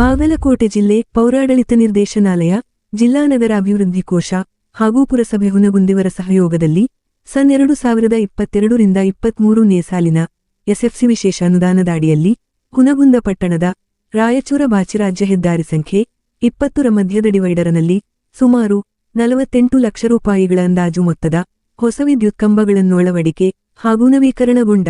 ಬಾಗಲಕೋಟೆ ಜಿಲ್ಲೆ ಪೌರಾಡಳಿತ ನಿರ್ದೇಶನಾಲಯ, ಜಿಲ್ಲಾ ನಗರ ಅಭಿವೃದ್ಧಿ ಕೋಶ ಹಾಗೂ ಪುರಸಭೆ ಹುನಗುಂದಿವರ ಸಹಯೋಗದಲ್ಲಿ ಸನ್ ಎರಡು ಸಾವಿರದ ಇಪ್ಪತ್ತೆರಡರಿಂದ ಇಪ್ಪತ್ಮೂರನೇ ಸಾಲಿನ ಎಸ್ಎಫ್ಸಿ ವಿಶೇಷ ಅನುದಾನದ ಅಡಿಯಲ್ಲಿ ಹುನಗುಂದ ಪಟ್ಟಣದ ರಾಯಚೂರ ಬಾಚಿರಾಜ್ಯ ಹೆದ್ದಾರಿ ಸಂಖ್ಯೆ ಇಪ್ಪತ್ತರ ಮಧ್ಯದ ಡಿವೈಡರ್ನಲ್ಲಿ ಸುಮಾರು ನಲವತ್ತೆಂಟು ಲಕ್ಷ ರೂಪಾಯಿಗಳ ಅಂದಾಜು ಮೊತ್ತದ ಹೊಸ ವಿದ್ಯುತ್ ಕಂಬಗಳನ್ನು ಅಳವಡಿಕೆ ಹಾಗೂ ನವೀಕರಣಗೊಂಡ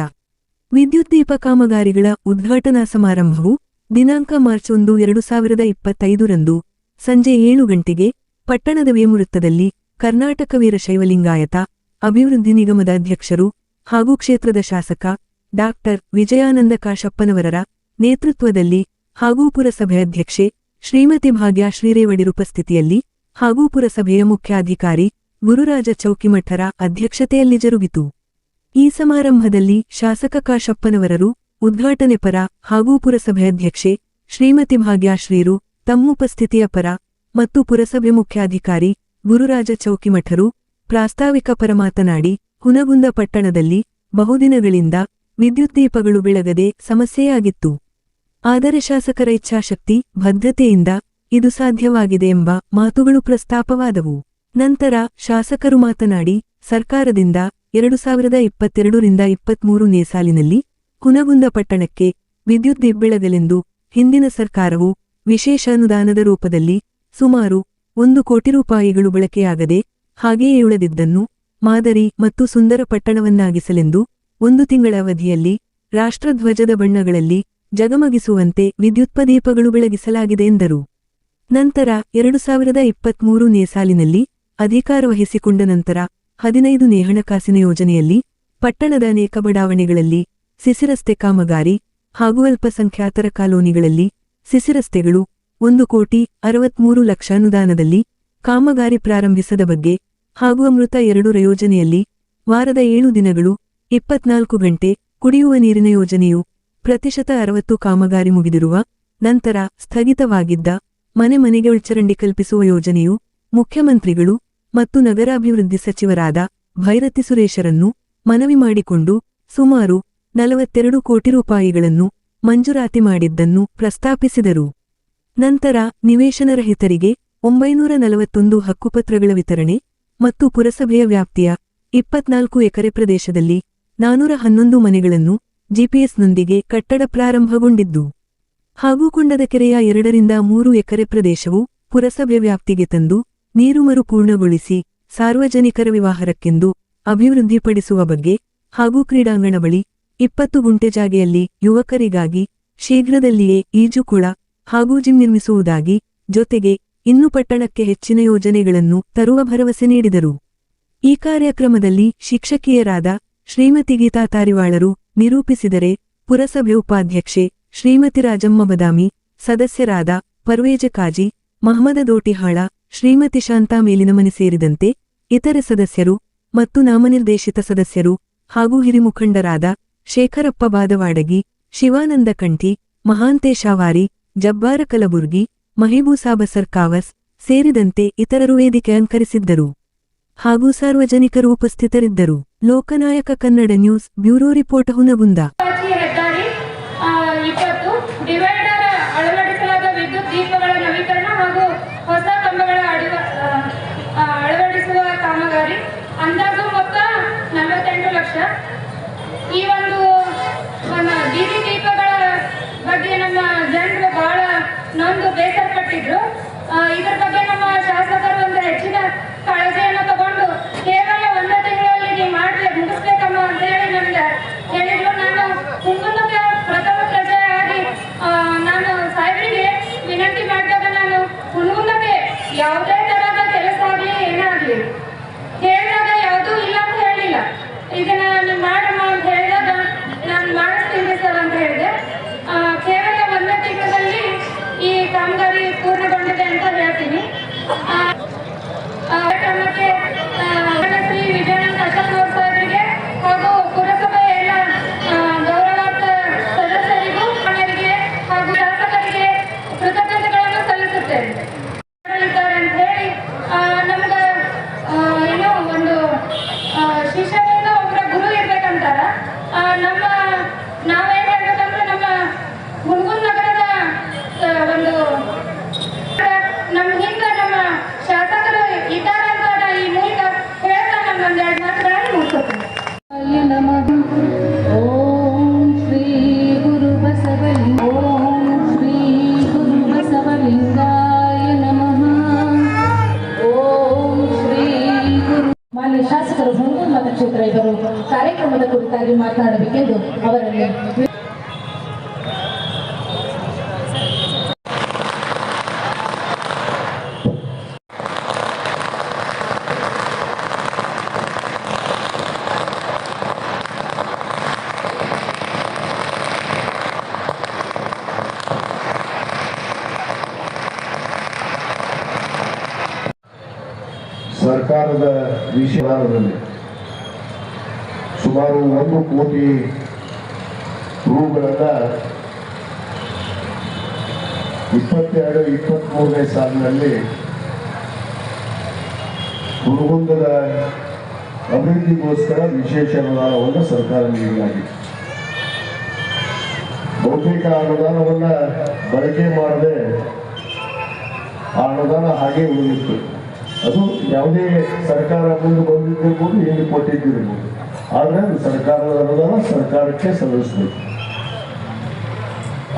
ವಿದ್ಯುತ್ ದೀಪ ಕಾಮಗಾರಿಗಳ ಉದ್ಘಾಟನಾ ಸಮಾರಂಭವು ದಿನಾಂಕ ಮಾರ್ಚ್ ಒಂದು, ಎರಡು ಸಾವಿರದ ಇಪ್ಪತ್ತೈದರಂದು ಸಂಜೆ ಏಳು ಗಂಟೆಗೆ ಪಟ್ಟಣದ ವೇಮುವೃತ್ತದಲ್ಲಿ ಕರ್ನಾಟಕ ವೀರಶೈವಲಿಂಗಾಯತ ಅಭಿವೃದ್ಧಿ ನಿಗಮದ ಅಧ್ಯಕ್ಷರು ಹಾಗೂ ಕ್ಷೇತ್ರದ ಶಾಸಕ ಡಾಕ್ಟರ್ ವಿಜಯಾನಂದ ಕಾಶಪ್ಪನವರರ ನೇತೃತ್ವದಲ್ಲಿ ಹಾಗೂ ಪುರಸಭೆ ಅಧ್ಯಕ್ಷೆ ಶ್ರೀಮತಿ ಭಾಗ್ಯ ಶ್ರೀರೇವಡಿರ್ ಉಪಸ್ಥಿತಿಯಲ್ಲಿ ಹಾಗೂ ಪುರಸಭೆಯ ಮುಖ್ಯಾಧಿಕಾರಿ ಗುರುರಾಜ ಚೌಕಿಮಠರ ಅಧ್ಯಕ್ಷತೆಯಲ್ಲಿ ಜರುಗಿತು. ಈ ಸಮಾರಂಭದಲ್ಲಿ ಶಾಸಕ ಕಾಶಪ್ಪನವರರು ಉದ್ಘಾಟನೆ ಪರ ಹಾಗೂ ಪುರಸಭೆ ಅಧ್ಯಕ್ಷೆ ಶ್ರೀಮತಿ ಭಾಗ್ಯಾಶ್ರೀರು ತಮ್ಮುಪಸ್ಥಿತಿಯ ಪರ ಮತ್ತು ಪುರಸಭೆ ಮುಖ್ಯಾಧಿಕಾರಿ ಗುರುರಾಜ ಚೌಕಿಮಠರು ಪ್ರಾಸ್ತಾವಿಕ ಪರ ಮಾತನಾಡಿ, ಹುನಗುಂದ ಪಟ್ಟಣದಲ್ಲಿ ಬಹುದಿನಗಳಿಂದ ವಿದ್ಯುತ್ ದೀಪಗಳು ಬೆಳಗದೆ ಸಮಸ್ಯೆಯಾಗಿತ್ತು. ಆದರೆ ಶಾಸಕರ ಇಚ್ಛಾಶಕ್ತಿ, ಭದ್ರತೆಯಿಂದ ಇದು ಸಾಧ್ಯವಾಗಿದೆ ಎಂಬ ಮಾತುಗಳು ಪ್ರಸ್ತಾಪವಾದವು. ನಂತರ ಶಾಸಕರು ಮಾತನಾಡಿ, ಸರ್ಕಾರದಿಂದ ಎರಡು ಸಾವಿರದ ಇಪ್ಪತ್ತೆರಡರಿಂದ ಇಪ್ಪತ್ಮೂರನೇ ಸಾಲಿನಲ್ಲಿ ಕುನಗುಂದ ಪಟ್ಟಣಕ್ಕೆ ವಿದ್ಯುತ್ ದಿಬ್ಬೆಳಗಲೆಂದು ಹಿಂದಿನ ಸರ್ಕಾರವು ವಿಶೇಷ ಅನುದಾನದ ರೂಪದಲ್ಲಿ ಸುಮಾರು ಒಂದು ಕೋಟಿ ರೂಪಾಯಿಗಳು ಬಳಕೆಯಾಗದೆ ಹಾಗೆಯೇ ಉಳಿದಿದ್ದನ್ನು ಮಾದರಿ ಮತ್ತು ಸುಂದರ ಪಟ್ಟಣವನ್ನಾಗಿಸಲೆಂದು ಒಂದು ತಿಂಗಳ ಅವಧಿಯಲ್ಲಿ ರಾಷ್ಟ್ರಧ್ವಜದ ಬಣ್ಣಗಳಲ್ಲಿ ಜಗಮಗಿಸುವಂತೆ ವಿದ್ಯುತ್ಪದೀಪಗಳು ಬೆಳಗಿಸಲಾಗಿದೆ ಎಂದರು. ನಂತರ ಎರಡು ಸಾವಿರದ ಸಾಲಿನಲ್ಲಿ ಅಧಿಕಾರ ವಹಿಸಿಕೊಂಡ ನಂತರ ಹದಿನೈದು ಹಣಕಾಸಿನ ಯೋಜನೆಯಲ್ಲಿ ಪಟ್ಟಣದ ಅನೇಕ ಬಡಾವಣೆಗಳಲ್ಲಿ ಸಿಸಿರಸ್ತೆ ಕಾಮಗಾರಿ ಹಾಗೂ ಅಲ್ಪಸಂಖ್ಯಾತರ ಕಾಲೋನಿಗಳಲ್ಲಿ ಸಿಸಿರಸ್ತೆಗಳು ಒಂದು ಕೋಟಿ ಅರವತ್ಮೂರು ಲಕ್ಷ ಅನುದಾನದಲ್ಲಿ ಕಾಮಗಾರಿ ಪ್ರಾರಂಭಿಸದ ಬಗ್ಗೆ ಹಾಗೂ ಅಮೃತ ಎರಡರ ಯೋಜನೆಯಲ್ಲಿ ವಾರದ ಏಳು ದಿನಗಳು ಇಪ್ಪತ್ನಾಲ್ಕು ಗಂಟೆ ಕುಡಿಯುವ ನೀರಿನ ಯೋಜನೆಯು ಪ್ರತಿಶತ ಅರವತ್ತು ಕಾಮಗಾರಿ ಮುಗಿದಿರುವ ನಂತರ ಸ್ಥಗಿತವಾಗಿದ್ದ ಮನೆ ಮನೆಗೆ ಉಳ್ಚರಂಡಿ ಕಲ್ಪಿಸುವ ಯೋಜನೆಯು ಮುಖ್ಯಮಂತ್ರಿಗಳು ಮತ್ತು ನಗರಾಭಿವೃದ್ಧಿ ಸಚಿವರಾದ ಭೈರತಿ ಸುರೇಶರನ್ನು ಮನವಿ ಮಾಡಿಕೊಂಡು ಸುಮಾರು ನಲವತ್ತೆರಡು ಕೋಟಿ ರೂಪಾಯಿಗಳನ್ನು ಮಂಜೂರಾತಿ ಮಾಡಿದ್ದನ್ನು ಪ್ರಸ್ತಾಪಿಸಿದರು. ನಂತರ ನಿವೇಶನರಹಿತರಿಗೆ ಒಂಬೈನೂರ ನಲವತ್ತೊಂದು ಹಕ್ಕುಪತ್ರಗಳ ವಿತರಣೆ ಮತ್ತು ಪುರಸಭೆಯ ವ್ಯಾಪ್ತಿಯ ಇಪ್ಪತ್ನಾಲ್ಕು ಎಕರೆ ಪ್ರದೇಶದಲ್ಲಿ ನಾನೂರ ಹನ್ನೊಂದು ಮನೆಗಳನ್ನು ಜಿಪಿಎಸ್ನೊಂದಿಗೆ ಕಟ್ಟಡ ಪ್ರಾರಂಭಗೊಂಡಿದ್ದು, ಹಾಗೂ ಕೊಂಡದ ಕೆರೆಯ ಎರಡರಿಂದ ಮೂರು ಎಕರೆ ಪ್ರದೇಶವು ಪುರಸಭೆ ವ್ಯಾಪ್ತಿಗೆ ತಂದು ನೀರು ಮರುಪೂರ್ಣಗೊಳಿಸಿ ಸಾರ್ವಜನಿಕರ ವಿವಾಹರಕ್ಕೆಂದು ಅಭಿವೃದ್ಧಿಪಡಿಸುವ ಬಗ್ಗೆ ಹಾಗೂ ಕ್ರೀಡಾಂಗಣ ಬಳಿ ಇಪ್ಪತ್ತು ಗುಂಟೆ ಜಾಗೆಯಲ್ಲಿ ಯುವಕರಿಗಾಗಿ ಶೀಘ್ರದಲ್ಲಿಯೇ ಈಜುಕುಳ ಹಾಗೂ ಜಿಮ್ ನಿರ್ಮಿಸುವುದಾಗಿ ಜೊತೆಗೆ ಇನ್ನು ಪಟ್ಟಣಕ್ಕೆ ಹೆಚ್ಚಿನ ಯೋಜನೆಗಳನ್ನು ತರುವ ಭರವಸೆ ನೀಡಿದರು. ಈ ಕಾರ್ಯಕ್ರಮದಲ್ಲಿ ಶಿಕ್ಷಕಿಯರಾದ ಶ್ರೀಮತಿ ಗೀತಾ ತಾರಿವಾಳರು ನಿರೂಪಿಸಿದರೆ ಪುರಸಭೆ ಉಪಾಧ್ಯಕ್ಷೆ ಶ್ರೀಮತಿ ರಾಜಮ್ಮ ಬದಾಮಿ, ಸದಸ್ಯರಾದ ಪರ್ವೇಜ ಕಾಜಿ ಮಹಮದ ದೋಟಿಹಾಳ, ಶ್ರೀಮತಿ ಶಾಂತಾ ಮೇಲಿನಮನೆ ಸೇರಿದಂತೆ ಇತರೆ ಸದಸ್ಯರು ಮತ್ತು ನಾಮನಿರ್ದೇಶಿತ ಸದಸ್ಯರು ಹಾಗೂ ಹಿರಿಮುಖಂಡರಾದ ಶೇಖರಪ್ಪ ಬಾದವಾಡಗಿ ಶಿವಾನಂದ ಕಂಠಿ ಮಹಾಂತೇಶಾವಾರಿ ಜಬ್ಬಾರ ಕಲಬುರ್ಗಿ ಮಹಿಬೂಸಾಬ ಸರ್ಕಾವಸ್ ಸೇರಿದಂತೆ ಇತರರು ವೇದಿಕೆ ಅಂಕರಿಸಿದ್ದರು ಹಾಗೂ ಸಾರ್ವಜನಿಕರು ಉಪಸ್ಥಿತರಿದ್ದರು. Loknayak Kannada news bureau report Hungund. ಈ ಒಂದು ನಮ್ಮ ಬೀದಿ ದೀಪಗಳ ಬಗ್ಗೆ ನಮ್ಮ ಜನರು ಬಹಳ ನೊಂದು ಬೇಸರಪಟ್ಟಿದ್ರು ಆ, ಇದ್ರ ಬಗ್ಗೆ ನಮ್ಮ ಶಾಸಕರು ಒಂದು ಹೆಚ್ಚಿನ ಕಾಳಜಿಯನ್ನು ತಗೊಂಡು ಕೇವಲ ಒಂದೇ ತಿಂಗಳಲ್ಲಿ ನೀವು ಮಾಡಿ ಮುಗಿಸ್ಬೇಕಮ್ಮ ಅಂತ ಹೇಳಿ ನಮ್ಗೆ ಹೇಳಿದ್ರು. ನಾನು ಹುಂಗುಂದಕ್ಕೆ ಪ್ರಥಮ ಪ್ರಜೆಯಾಗಿ ನಾನು ಸಾಹೇಬರಿಗೆ ವಿನಂತಿ ಮಾಡಿದಾಗ ನಾನು ಹುಣಗುಂದಕ್ಕೆ ಯಾವುದೇ ಕಾರ್ಯಕ್ರಮದ ಕುರಿತಾಗಿ ಮಾತನಾಡಬೇಕೆಂದು ಅವರಲ್ಲಿ ಸರ್ಕಾರದ ವಿಷಯದಲ್ಲಿ ಒಂದು ಕೋಟಿ ರೂಗಳನ್ನ ಇಪ್ಪತ್ತೆರಡು ಇಪ್ಪತ್ತ್ಮೂರನೇ ಸಾಲಿನಲ್ಲಿ ಹುಡುಗುಂದದ ಅಭಿವೃದ್ಧಿಗೋಸ್ಕರ ವಿಶೇಷ ಅನುದಾನವನ್ನು ಸರ್ಕಾರ ನೀಡಲಾಗಿದೆ. ಬಹುತೇಕ ಅನುದಾನವನ್ನ ಬಳಕೆ ಮಾಡದೆ ಆ ಅನುದಾನ ಹಾಗೆ ಉಳಿದಿತ್ತು. ಅದು ಯಾವುದೇ ಸರ್ಕಾರ ಮುಂದೆ ಬಂದಿದ್ದಿರ್ಬೋದು, ಹಿಂದೆ ಕೊಟ್ಟಿದ್ದಿರ್ಬೋದು. ಆದರೆ ಸರ್ಕಾರದ ಅನುದಾನ ಸರ್ಕಾರಕ್ಕೆ ಸಲ್ಲಿಸಬೇಕು.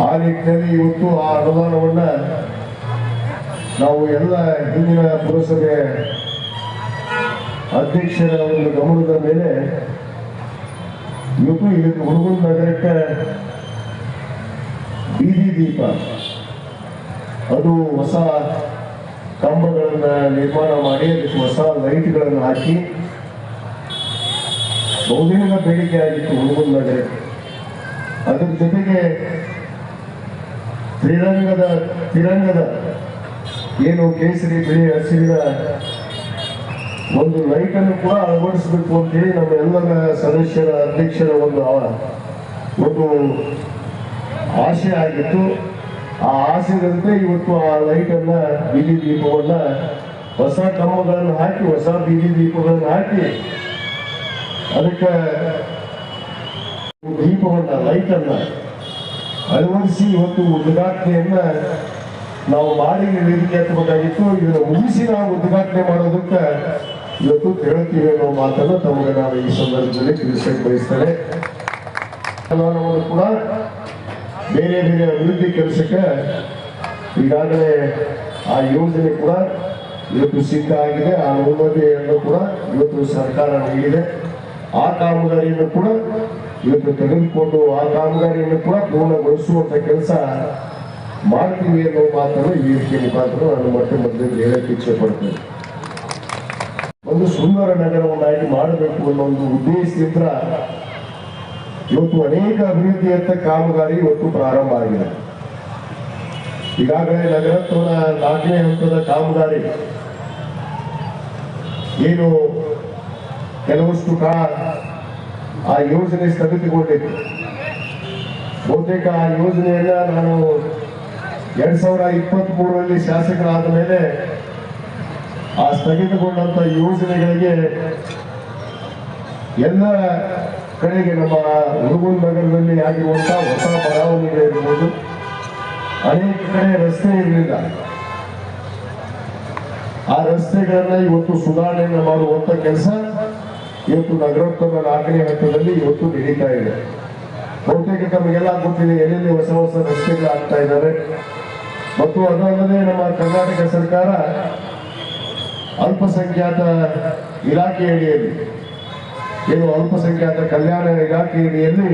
ಆ ನಿಟ್ಟಿನಲ್ಲಿ ಇವತ್ತು ಆ ಅನುದಾನವನ್ನ ನಾವು ಎಲ್ಲ ಹಿಂದಿನ ಪುರಸಭೆ ಅಧ್ಯಕ್ಷರ ಒಂದು ಗಮನದ ಮೇಲೆ ಇವತ್ತು ಇದಕ್ಕೆ ಹುಡುಗನ ನಗರಕ್ಕೆ ಬೀದಿ ದೀಪ. ಅದು ಹೊಸ ಕಂಬಗಳನ್ನ ನಿರ್ಮಾಣ ಮಾಡಿ, ಅದಕ್ಕೆ ಹೊಸ ಲೈಟ್ಗಳನ್ನು ಹಾಕಿ ಬಹುದಿನದ ಬೇಡಿಕೆ ಆಗಿತ್ತು ಹುಡುಗನ ನಗರಕ್ಕೆ ಅದ್ರ ಜೊತೆಗೆ ತ್ರಿರಂಗದ ತಿರಂಗದ ಏನು ಕೇಸರಿ, ಬಿಳಿ ಹಸಿರಿನ ಒಂದು ಲೈಟನ್ನು ಕೂಡ ಅಳವಡಿಸಬೇಕು ನಮ್ಮ ಎಲ್ಲರ ಸದಸ್ಯರ, ಅಧ್ಯಕ್ಷರ ಒಂದು ಒಂದು ಆಸೆ ಆಗಿತ್ತು. ಆ ಆಸೆದಂತೆ ಇವತ್ತು ಆ ಲೈಟ್ ಅನ್ನ ಬೀದಿ ದೀಪವನ್ನ ಹೊಸ ಕಂಬಗಳನ್ನು ಹಾಕಿ, ಹೊಸ ಬೀದಿ ದೀಪಗಳನ್ನು ಹಾಕಿ ಅದಕ್ಕೆ ದೀಪವನ್ನ ಲೈಟ್ ಅನ್ನ ಅಳವಡಿಸಿ ಇವತ್ತು ಉದ್ಘಾಟನೆಯನ್ನ ನಾವು ಮಾಡಿ ವೇದಿಕೆ ಹತ್ತಬೇಕಾಗಿತ್ತು. ಇದನ್ನು ಮುಗಿಸಿ ನಾವು ಉದ್ಘಾಟನೆ ಮಾಡೋದಕ್ಕೆ ಇವತ್ತು ಕೇಳುತ್ತೀವಿ ಅನ್ನೋ ಮಾತನ್ನು ತಮಗೆ ನಾವು ಈ ಸಂದರ್ಭದಲ್ಲಿ ತಿಳಿಸಕ್ಕೆ ಅನುದಾನವನ್ನು ಕೂಡ ಬೇರೆ ಬೇರೆ ಅಭಿವೃದ್ಧಿ ಕೆಲಸಕ್ಕೆ ಈಗಾಗಲೇ ಆ ಯೋಜನೆ ಕೂಡ ಇವತ್ತು ಸಿದ್ಧ ಆಗಿದೆ. ಆ ಅನುಮತಿಯನ್ನು ಕೂಡ ಇವತ್ತು ಸರ್ಕಾರ ನೀಡಿದೆ. ಆ ಕಾಮಗಾರಿಯನ್ನು ಕೂಡ ಇವತ್ತು ತೆಗೆದುಕೊಂಡು ಆ ಕಾಮಗಾರಿಯನ್ನು ಕೂಡ ಪೂರ್ಣಗೊಳಿಸುವಂತ ಕೆಲಸ ಮಾಡ್ತೀವಿ ಅನ್ನೋ ಮಾತನ್ನು ಈ ರೀತಿಯಲ್ಲಿ ಮುಖಾಂತರ ನಾನು ಮತ್ತೆ ಮೊದಲು ಹೇಳಕ್ಕೆ ಇಚ್ಛೆ ಪಡ್ತೇನೆ ಒಂದು ಸುಂದರ ನಗರವನ್ನಾಗಿ ಮಾಡಬೇಕು ಅನ್ನೋ ಒಂದು ಉದ್ದೇಶದಿಂದ ಇವತ್ತು ಅನೇಕ ಅಭಿವೃದ್ಧಿಯತ್ತ ಕಾಮಗಾರಿ ಇವತ್ತು ಪ್ರಾರಂಭ ಆಗಿದೆ. ಈಗಾಗಲೇ ನಗರತ್ವದ ನಾಲ್ಕನೇ ಹಂತದ ಕಾಮಗಾರಿ ಏನು ಕೆಲವಷ್ಟು ಕಾಲ ಆ ಯೋಜನೆ ಸ್ಥಗಿತಗೊಂಡಿತ್ತು ಬಹುತೇಕ ಆ ಯೋಜನೆಯನ್ನ ನಾನು ಎರಡ್ ಸಾವಿರ ಇಪ್ಪತ್ತ್ ಮೂರರಲ್ಲಿ ಶಾಸಕರಾದ ಮೇಲೆ ಆ ಸ್ಥಗಿತಗೊಂಡಂತ ಯೋಜನೆಗಳಿಗೆ ಎಲ್ಲ ಕಡೆಗೆ ನಮ್ಮ ಹುಡುಗನ್ ನಗರದಲ್ಲಿ ಆಗಿರುವಂತಹ ಹೊಸ ಬಡಾವಣೆಗಳಿರ್ಬೋದು ಅನೇಕ ಕಡೆ ರಸ್ತೆ ಇರಲಿಲ್ಲ. ಆ ರಸ್ತೆಗಳನ್ನ ಇವತ್ತು ಸುಧಾರಣೆಯನ್ನು ಮಾಡುವಂತ ಕೆಲಸ ಇವತ್ತು ನಗರೋತ್ಸವ ನಾಲ್ಕನೇ ಹಂತದಲ್ಲಿ ಇವತ್ತು ನಡೀತಾ ಇದೆ. ಬಹುತೇಕ ತಮಗೆಲ್ಲ ಗೊತ್ತಿದೆ ಎಲ್ಲೆಲ್ಲಿ ಹೊಸ ಹೊಸ ರಸ್ತೆಗಳು ಆಗ್ತಾ ಇದ್ದಾರೆ ಮತ್ತು ಅದಲ್ಲದೆ ನಮ್ಮ ಕರ್ನಾಟಕ ಸರ್ಕಾರ ಅಲ್ಪಸಂಖ್ಯಾತ ಇಲಾಖೆ ಅಡಿಯಲ್ಲಿ, ಏನು ಅಲ್ಪಸಂಖ್ಯಾತ ಕಲ್ಯಾಣ ಇಲಾಖೆ ಅಡಿಯಲ್ಲಿ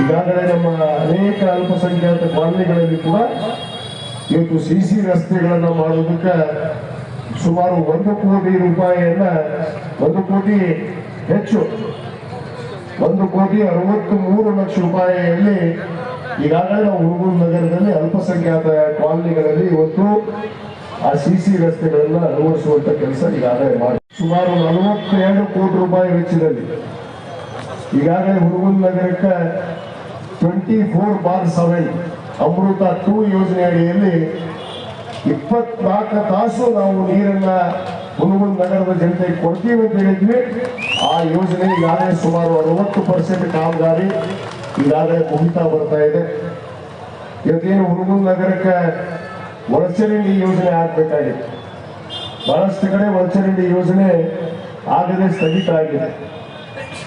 ಈಗಾಗಲೇ ನಮ್ಮ ಅನೇಕ ಅಲ್ಪಸಂಖ್ಯಾತ ಕಾಲನಿಗಳಲ್ಲಿ ಕೂಡ ಇವತ್ತು ಸಿ ಸಿ ರಸ್ತೆಗಳನ್ನು ಮಾಡೋದಕ್ಕೆ ಸುಮಾರು ಒಂದು ಕೋಟಿ ರೂಪಾಯಿಯನ್ನ ಒಂದು ಕೋಟಿ ಹೆಚ್ಚು, ಒಂದು ಕೋಟಿ ಅರವತ್ತು ಮೂರು ಲಕ್ಷ ರೂಪಾಯಿಯಲ್ಲಿ ಈಗಾಗಲೇ ನಾವು ಹುಡುಗೂರು ನಗರದಲ್ಲಿ ಅಲ್ಪಸಂಖ್ಯಾತ ಕಾಲನಿಗಳಲ್ಲಿ ಇವತ್ತು ಆ ಸಿ ಸಿ ರಸ್ತೆಗಳನ್ನ ಅಳವಡಿಸುವಂತ ಕೆಲಸ ಈಗಾಗಲೇ ಮಾಡಿ. ಸುಮಾರು ನಲವತ್ತೆರಡು ಕೋಟಿ ರೂಪಾಯಿ ವೆಚ್ಚದಲ್ಲಿ ಈಗಾಗಲೇ ಹುಡುಗೂರು ನಗರಕ್ಕೆ twenty four bar seven Amrut two ಯೋಜನೆ ಅಡಿಯಲ್ಲಿ ಇಪ್ಪತ್ನಾಲ್ಕು ತಾಸು ನಾವು ನೀರನ್ನ ಹುಡುಗನ ನಗರದ ಜನತೆಗೆ ಕೊಡ್ತೀವಿ ಅಂತ ಹೇಳಿದ್ವಿ. ಆ ಯೋಜನೆ ಈಗಾಗಲೇ ಸುಮಾರು ಅರವತ್ತು ಪರ್ಸೆಂಟ್ ಕಾಮಗಾರಿ ಈಗಾಗಲೇ ಮುಗಿತಾ ಬರ್ತಾ ಇದೆ. ಇವತ್ತೇನು ಹುಡುಗನ ನಗರಕ್ಕೆ ಒಳಚರಂಡಿ ಯೋಜನೆ ಆಗ್ಬೇಕಾಗಿತ್ತು. ಬಹಳಷ್ಟು ಕಡೆ ಒಳಚರಂಡಿ ಯೋಜನೆ ಆಗದೆ ಸ್ಥಗಿತ ಆಗಿದೆ.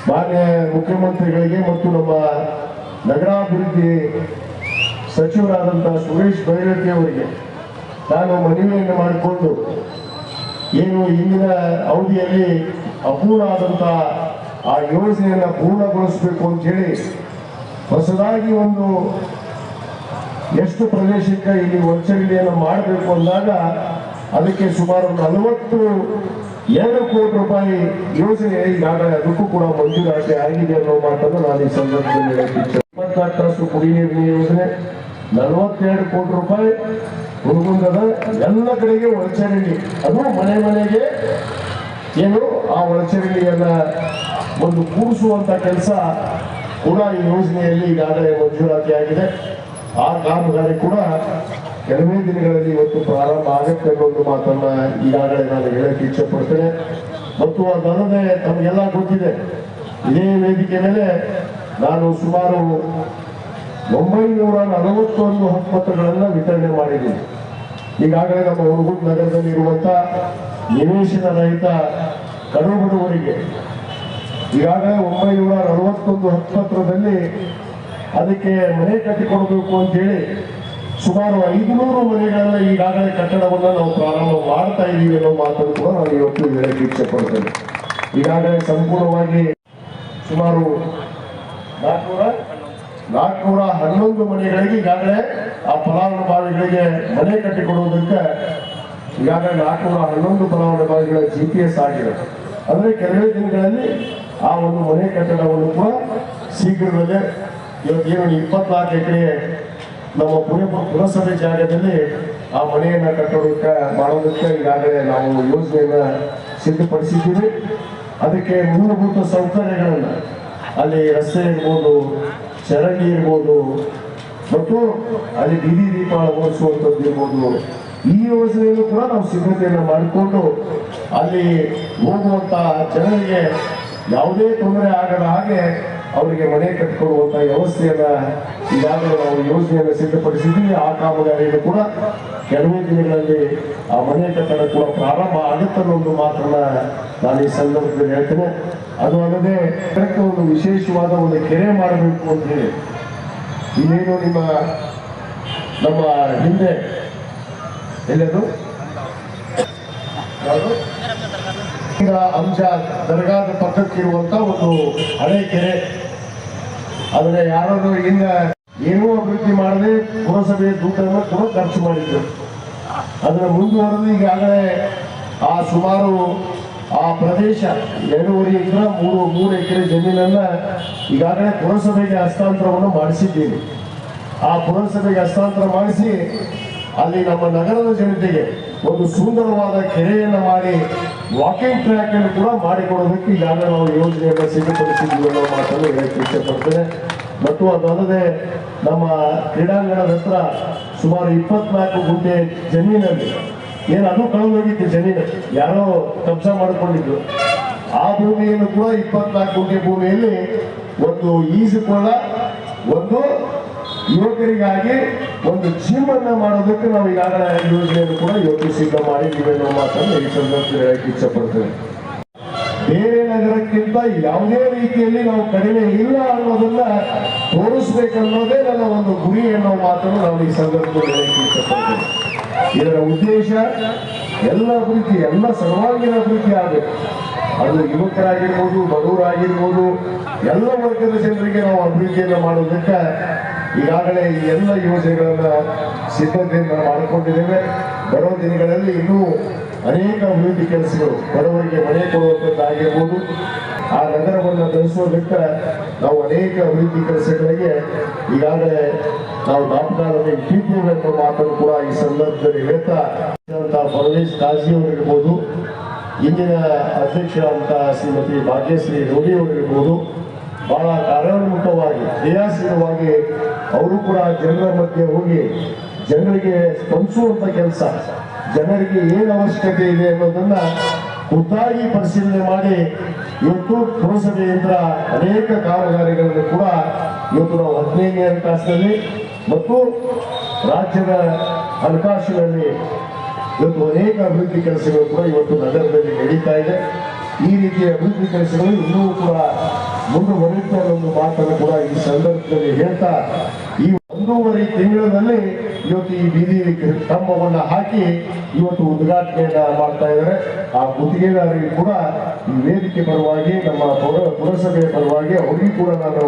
ಮಾನ್ಯ ಮುಖ್ಯಮಂತ್ರಿಗಳಿಗೆ ಮತ್ತು ನಮ್ಮ ನಗರಾಭಿವೃದ್ಧಿ ಸಚಿವರಾದಂತಹ ಸುರೇಶ್ ಬೈರತಿ ಅವರಿಗೆ ನಾನು ಮನವಿಯನ್ನು ಮಾಡಿಕೊಂಡು ಏನು ಇಂದಿನ ಅವಧಿಯಲ್ಲಿ ಅಪೂರ್ಣ ಆದಂತಹ ಆ ಯೋಜನೆಯನ್ನು ಪೂರ್ಣಗೊಳಿಸಬೇಕು ಅಂತ ಹೇಳಿ ಹೊಸದಾಗಿ ಒಂದು ಎಷ್ಟು ಪ್ರದೇಶಕ್ಕೆ ಇಲ್ಲಿ ವಂಚನೆಯನ್ನು ಮಾಡಬೇಕು ಅಂದಾಗ ಅದಕ್ಕೆ ಸುಮಾರು ನಲವತ್ತು ಎರಡು ಕೋಟಿ ರೂಪಾಯಿ ಯೋಜನೆ ಈಗಾಗಲೇ ಅದಕ್ಕೂ ಕೂಡ ಮಂಜೂರಾತಿ ಆಗಿದೆ ಅನ್ನೋ ಮಾತನ್ನು ನಾನು ಈ ಸಂದರ್ಭದಲ್ಲಿ ಹೇಳಕ್ಕೆ ಇಚ್ಛೆ ಇಪ್ಪತ್ನಾಲ್ಕು ತಾಸು ಕುಡಿ ನೀರಿನ ಯೋಜನೆ, ನಲವತ್ತೆರಡು ಕೋಟಿ ರೂಪಾಯಿ ಹುಡುಗುಂದದ ಎಲ್ಲ ಕಡೆಗೆ ಒಳಚರಂಡಿ. ಅದು ಮನೆ ಮನೆಗೆ ಏನು ಆ ಒಳಚರಂಡಿಯನ್ನ ಒಂದು ಕೂಡಿಸುವಂತ ಕೆಲಸ ಕೂಡ ಈ ಯೋಜನೆಯಲ್ಲಿ ಈಗಾಗಲೇ ಮಂಜೂರಾತಿ ಆಗಿದೆ. ಆ ಕಾಮಗಾರಿ ಕೂಡ ಕೆಲವೇ ದಿನಗಳಲ್ಲಿ ಇವತ್ತು ಪ್ರಾರಂಭ ಆಗುತ್ತೆ ಅನ್ನೋದು ಮಾತನ್ನ ಈಗಾಗಲೇ ನಾನು ಹೇಳಕ್ಕೆ ಇಚ್ಛೆ ಪಡ್ತೇನೆ ಮತ್ತು ಅದಲ್ಲದೆ ತಮಗೆಲ್ಲ ಗೊತ್ತಿದೆ. ಇದೇ ವೇದಿಕೆ ಮೇಲೆ ನಾನು ಸುಮಾರು ಒಂಬೈನೂರ ನಲವತ್ತೊಂದು ಹಕ್ಕುಪತ್ರಗಳನ್ನು ವಿತರಣೆ ಮಾಡಿದ್ದೀನಿ. ಈಗಾಗಲೇ ನಮ್ಮ ಹುಡುಗುಡ್ ನಗರದಲ್ಲಿ ಇರುವಂತ ನಿವೇಶನ ರಹಿತ ಕಡು ಬಡವರಿಗೆ ಈಗಾಗಲೇ ಒಂಬೈನೂರ ನಲವತ್ತೊಂದು ಹತ್ತಿರದಲ್ಲಿ ಅದಕ್ಕೆ ಮನೆ ಕಟ್ಟಿಕೊಡಬೇಕು ಅಂತೇಳಿ ಸುಮಾರು ಐದುನೂರು ಮನೆಗಳನ್ನ ಈಗಾಗಲೇ ಕಟ್ಟಡವನ್ನ ನಾವು ಪ್ರಾರಂಭ ಮಾಡ್ತಾ ಇದ್ದೀವಿ ಅನ್ನೋ ಮಾತನ್ನು ಕೂಡ ನಾನು ಇವತ್ತು ಹೇಳಕ್ಕೆ ಇಚ್ಛೆ ಈಗಾಗಲೇ ಸಂಪೂರ್ಣವಾಗಿ ಸುಮಾರು ನಾಲ್ಕುನೂರ ನಾಲ್ಕುನೂರ ಹನ್ನೊಂದು ಮನೆಗಳಿಗೆ ಈಗಾಗಲೇ ಆ ಫಲಾನುಭವಿಗಳಿಗೆ ಮನೆ ಕಟ್ಟಿಕೊಡುವುದಕ್ಕೆ ಈಗಾಗಲೇ ನಾಲ್ಕುನೂರ ಹನ್ನೊಂದು ಫಲಾನುಭವಿಗಳ ಜಿ ಪಿ ಎಸ್ ಆಗಿದೆ ಅಂದರೆ ಕೆಲವೇ ದಿನಗಳಲ್ಲಿ ಆ ಒಂದು ಮನೆ ಕಟ್ಟಡವನ್ನು ಕೂಡ ಶೀಘ್ರದಲ್ಲೇ ಇವತ್ತೇನು ಇಪ್ಪತ್ನಾಲ್ಕು ಎಕರೆ ನಮ್ಮ ಪುರ ಪುರಸಭೆ ಜಾಗದಲ್ಲಿ ಆ ಮನೆಯನ್ನು ಕಟ್ಟೋದಕ್ಕೆ, ಮಾಡೋದಕ್ಕೆ ಈಗಾಗಲೇ ನಾವು ಯೋಜನೆಯನ್ನು ಸಿದ್ಧಪಡಿಸಿದ್ದೀವಿ. ಅದಕ್ಕೆ ಮೂಲಭೂತ ಸೌಕರ್ಯಗಳನ್ನು, ಅಲ್ಲಿ ರಸ್ತೆ ಇರ್ಬೋದು, ಚರಂಡಿ ಇರ್ಬೋದು ಮತ್ತು ಅಲ್ಲಿ ಬೀದಿ ದೀಪ ಅಳವಡಿಸುವಂಥದ್ದು ಇರ್ಬೋದು. ಈ ಯೋಜನೆಯಲ್ಲೂ ಕೂಡ ನಾವು ಸಿದ್ಧತೆಯನ್ನು ಮಾಡಿಕೊಂಡು ಅಲ್ಲಿ ಹೋಗುವಂತ ಜನರಿಗೆ ಯಾವುದೇ ತೊಂದರೆ ಆಗದ ಹಾಗೆ ಅವರಿಗೆ ಮನೆ ಕಟ್ಟಿಕೊಡುವಂತ ವ್ಯವಸ್ಥೆಯನ್ನ ಈಗಾಗಲೇ ನಾವು ಯೋಜನೆಯನ್ನು ಸಿದ್ಧಪಡಿಸಿದ್ವಿ ಆ ಕಾಮಗಾರಿಯನ್ನು ಕೂಡ ಕೆಲವೇ ದಿನಗಳಲ್ಲಿ ಆ ಮನೆ ಕಟ್ಟಡ ಕೂಡ ಪ್ರಾರಂಭ ಆಗುತ್ತೆ ಅನ್ನೋ ಒಂದು ಮಾತನ್ನ ನಾನು ಈ ಸಂದರ್ಭದಲ್ಲಿ ಹೇಳ್ತೇನೆ. ಅದು ಅಲ್ಲದೆ ಒಂದು ವಿಶೇಷವಾದ ಒಂದು ಕೆರೆ ಮಾಡಬೇಕು ಅಂತ ಹೇಳಿ ಇನ್ನೇನು ನಿಮ್ಮ, ನಮ್ಮ ಹಿಂದೆ ಎಲ್ಲದು? ಅಂಶ, ದರ್ಗಾದ ಪಕ್ಕಕ್ಕಿರುವಂತ ಒಂದು ಹಳೆ ಕೆರೆ. ಆದರೆ ಯಾರಾದರೂ ಇನ್ನ ಏನೂ ಅಭಿವೃದ್ಧಿ ಮಾಡದೆ ಪುರಸಭೆ ದುಡ್ಡನ್ನು ಕೂಡ ಖರ್ಚು ಮಾಡಿದ್ರು. ಅದರ ಮುಂದುವರೆದು ಈಗಾಗಲೇ ಆ ಸುಮಾರು ಆ ಪ್ರದೇಶ ಎರಡೂವರೆ ಎಕರೆ, ಮೂರು ಮೂರು ಎಕರೆ ಜಮೀನನ್ನ ಈಗಾಗಲೇ ಪುರಸಭೆಗೆ ಹಸ್ತಾಂತರವನ್ನು ಮಾಡಿಸಿದ್ದೀನಿ ಆ ಪುರಸಭೆಗೆ ಹಸ್ತಾಂತರ ಮಾಡಿಸಿ ಅಲ್ಲಿ ನಮ್ಮ ನಗರದ ಜನತೆಗೆ ಒಂದು ಸುಂದರವಾದ ಕೆರೆಯನ್ನು ಮಾಡಿ ವಾಕಿಂಗ್ ಟ್ರ್ಯಾಕ್ ಅನ್ನು ಕೂಡ ಮಾಡಿಕೊಡೋದಕ್ಕೆ ಈಗಾಗಲೇ ನಾವು ಯೋಜನೆಯನ್ನು ಸಿದ್ಧಪಡಿಸಿದ್ದೀವಿ ಅನ್ನೋ ಮಾತನ್ನು ಹೇಳಕ್ಕೆ ಇಷ್ಟಪಡ್ತೇನೆ. ಮತ್ತು ಅದಲ್ಲದೆ ನಮ್ಮ ಕ್ರೀಡಾಂಗಣದ ಹತ್ರ ಸುಮಾರು ಇಪ್ಪತ್ನಾಲ್ಕು ಗುಂಟೆ ಜಮೀನಲ್ಲಿ ಏನು ಅದು ಕಳೆದೋಗಿತ್ತು ಜಮೀನ. ಯಾರೋ ಕಬ್ಜಾ ಮಾಡಿಕೊಂಡಿದ್ರು. ಆ ಭೂಮಿಯನ್ನು ಕೂಡ ಇಪ್ಪತ್ನಾಲ್ಕು ಕೋಟಿ ಭೂಮಿಯಲ್ಲಿ ಒಂದು ಈಜುಕೊಳ್ಳ ಒಂದು ಯುವಕರಿಗಾಗಿ ಒಂದು ಜೀವನ ಮಾಡೋದಕ್ಕೆ ನಾವು ಈಗಾಗಲೇ ಯೋಜನೆಯನ್ನು ಕೂಡ ಯೋಚಿಸಿದ್ದ ಮಾಡಿದ್ದೀವಿ ಅನ್ನೋ ಮಾತನ್ನು ಈ ಸಂದರ್ಭದಲ್ಲಿ ಹೇಳಕ್ಕೆ ಇಚ್ಛಪಡ್ತೇವೆ. ಬೇರೆ ನಗರಕ್ಕಿಂತ ಯಾವುದೇ ರೀತಿಯಲ್ಲಿ ನಾವು ಕಡಿಮೆ ಇಲ್ಲ ಅನ್ನೋದನ್ನ ತೋರಿಸ್ಬೇಕನ್ನೋದೇ ನನ್ನ ಒಂದು ಗುರಿ ಅನ್ನೋ ಮಾತನ್ನು ನಾವು ಈ ಸಂದರ್ಭದಲ್ಲಿ ಹೇಳಕ್ಕೆ ಇಷ್ಟಪಡ್ತೇನೆ ಇದರ ಉದ್ದೇಶ ಎಲ್ಲ ಅಭಿವೃದ್ಧಿ ಎಲ್ಲ ಸರ್ವಾಂಗೀಣ ಅಭಿವೃದ್ಧಿ ಆಗಬೇಕು ಅದು ಯುವಕರಾಗಿರ್ಬೋದು, ಬಡವರಾಗಿರ್ಬೋದು, ಎಲ್ಲ ವರ್ಗದ ಜನರಿಗೆ ನಾವು ಅಭಿವೃದ್ಧಿಯನ್ನು ಮಾಡೋದಕ್ಕೆ ಈಗಾಗಲೇ ಈ ಎಲ್ಲ ಯೋಜನೆಗಳನ್ನ ಸಿದ್ಧತೆಯನ್ನು ಮಾಡಿಕೊಂಡಿದ್ದೇವೆ. ಬರೋ ದಿನಗಳಲ್ಲಿ ಇನ್ನೂ ಅನೇಕ ಅಭಿವೃದ್ಧಿ ಕೆಲಸಗಳು ಬಡವರಿಗೆ ಮನೆ ಕೊಡುವಂಥದ್ದಾಗಿರ್ಬೋದು ಆ ನಗರವನ್ನು ಬೆಳೆಸೋದಕ್ಕೆ ನಾವು ಅನೇಕ ಅಭಿವೃದ್ಧಿ ಕೆಲಸಗಳಿಗೆ ಈಗಾಗಲೇ ನಾವು ಡಾಕ್ಟರ್ ಇಟ್ಟಿದ್ದೇವೆ ಮಾತನ್ನು ಕೂಡ ಈ ಸಂದರ್ಭದಲ್ಲಿ ಹೇಳ್ತಾ ಪರಮೇಶ್ ಕಾಜಿ ಅವರಿರ್ಬೋದು, ಇಂದಿನ ಅಧ್ಯಕ್ಷರಾದಂಥ ಶ್ರೀಮತಿ ಭಾಗ್ಯಶ್ರೀ ರೋಡಿ ಅವರಿರ್ಬೋದು, ಬಹಳ ಕಾರ್ಯೋನ್ಮುಖವಾಗಿ, ಕ್ರಿಯಾಶೀಲವಾಗಿ ಅವರು ಕೂಡ ಜನರ ಮಧ್ಯೆ ಹೋಗಿ ಜನರಿಗೆ ಸ್ಪಂದಿಸುವಂತ ಕೆಲಸ, ಜನರಿಗೆ ಏನು ಅವಶ್ಯಕತೆ ಇದೆ ಅನ್ನೋದನ್ನ ಖುದ್ದಾಗಿ ಪರಿಶೀಲನೆ ಮಾಡಿ ಇವತ್ತು ಪುರಸಭೆಯಿಂದ ಅನೇಕ ಕಾಮಗಾರಿಗಳನ್ನು ಕೂಡ ಇವತ್ತು ನಾವು ಹದಿನೈದನೇ ಹಣಕಾಸಿನಲ್ಲಿ ಮತ್ತು ರಾಜ್ಯದ ಹಣಕಾಸಿನಲ್ಲಿ ಇವತ್ತು ಅನೇಕ ಅಭಿವೃದ್ಧಿ ಕೆಲಸಗಳು ಕೂಡ ಇವತ್ತು ನಗರದಲ್ಲಿ ನಡೀತಾ ಇದೆ. ಈ ರೀತಿಯ ಅಭಿವೃದ್ಧಿ ಕೆಲಸಗಳು ಇನ್ನೂ ಕೂಡ ಮುಂದುವರಿಯುತ್ತೆ ಅನ್ನೋ ಒಂದು ಮಾತನ್ನು ಕೂಡ ಈ ಸಂದರ್ಭದಲ್ಲಿ ಹೇಳ್ತಾ ಈ ಒಂದೂವರೆ ತಿಂಗಳಲ್ಲಿ ಇವತ್ತು ಈ ಬೀದಿ ಕಂಬವನ್ನು ಹಾಕಿ ಇವತ್ತು ಉದ್ಘಾಟನೆಯನ್ನ ಮಾಡ್ತಾ ಇದ್ದಾರೆ. ಆ ಗುತ್ತಿಗೆದಾರರಿಗೆ ಕೂಡ ಈ ವೇದಿಕೆ ಪರವಾಗಿ, ನಮ್ಮ ಪೌರ ಪುರಸಭೆಯ ಪರವಾಗಿ ಅವರಿಗೆ ಕೂಡ ನಾನು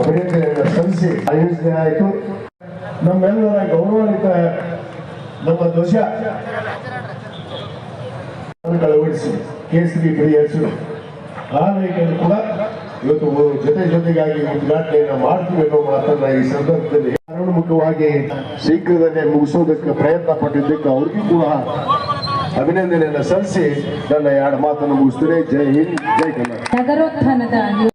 ಅಭಿನಂದನೆಯನ್ನು ಸಲ್ಲಿಸಿ ಆಯೋಜನೆ ಆಯಿತು. ನಮ್ಮೆಲ್ಲರ ಗೌರವಾನ್ವಿತ ನಮ್ಮ ಧ್ವಜ ಅಳವಡಿಸಿ ಕೇಸರಿ ಬಿಳಿ ಹಸಿರು ಆ ಕೂಡ ಇವತ್ತು ಜೊತೆ ಜೊತೆಗಾಗಿ ಉದ್ಘಾಟನೆಯನ್ನು ಮಾಡ್ತೀವಿ ಅನ್ನೋ ಮಾತನ್ನ ಈ ಸಂದರ್ಭದಲ್ಲಿ ಕಾರಣಮುಖವಾಗಿ ಶೀಘ್ರದಲ್ಲೇ ಮುಗಿಸೋದಕ್ಕೆ ಪ್ರಯತ್ನ ಪಟ್ಟಿದ್ದಕ್ಕೆ ಅವ್ರಿಗೂ ಕೂಡ ಅಭಿನಂದನೆಯನ್ನು ಸಲ್ಲಿಸಿ ನನ್ನ ಎರಡು ಮಾತನ್ನು ಮುಗಿಸ್ತೇನೆ. ಜೈ ಹಿಂದ್, ಜೈ ಕನ್ನಡ